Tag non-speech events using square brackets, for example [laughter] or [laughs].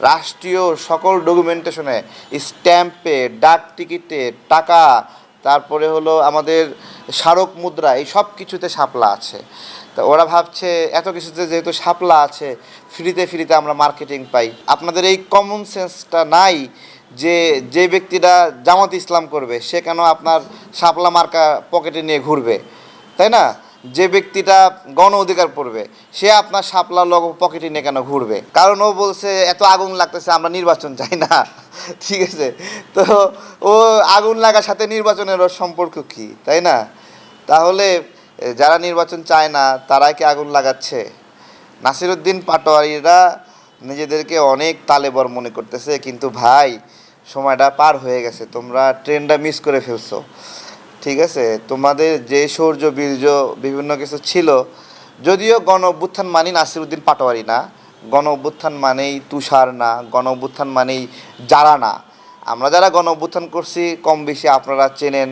রাষ্ট্রীয় সকল ডকুমেন্টেশনে স্ট্যাম্পে, ডাক টিকিটে, টাকা, তারপরে হলো আমাদের স্মারক মুদ্রা, এই সব কিছুতে শাপলা আছে। তো ওরা ভাবছে, এত কিছুতে যেহেতু শাপলা আছে, ফ্রিতে ফ্রিতে আমরা মার্কেটিং পাই। আপনাদের এই কমন সেন্সটা নাই যে যে ব্যক্তিটা জামাত ইসলাম করবে, সে কেন আপনার শাপলা মার্কা পকেটে নিয়ে ঘুরবে? তাই না? যে ব্যক্তিটা গণ অধিকার পড়বে সে আপনার শাপলা লগ পকেটে নিয়ে কেন ঘুরবে? কারণ ও বলছে, এত আগুন লাগতেছে, আমরা নির্বাচন চাই না। [laughs] ঠিক আছে? তো ও আগুন লাগার সাথে নির্বাচনের সম্পর্ক কি, তাই না? তাহলে যারা নির্বাচন চায় না, তারাই কি আগুন লাগাচ্ছে? নাসিরুদ্দিন পাটোয়ারিরা নিজেদেরকে অনেক তালেবর মনে করতেছে, কিন্তু ভাই, সময়টা পার হয়ে গেছে, তোমরা ট্রেনটা মিস করে ফেলছো। ঠিক আছে? তোমাদের যে সৌর্য, বীর্য, বিভিন্ন কিছু ছিল, যদিও গণ অভ্যুত্থান মানেই নাসিরুদ্দিন পাটোয়ারি না, গণ অভ্যুত্থান মানেই তুষার না, গণ অভ্যুত্থান মানেই যারা না। আমরা যারা গণ অভ্যুত্থান করছি, কম বেশি আপনারা চেনেন।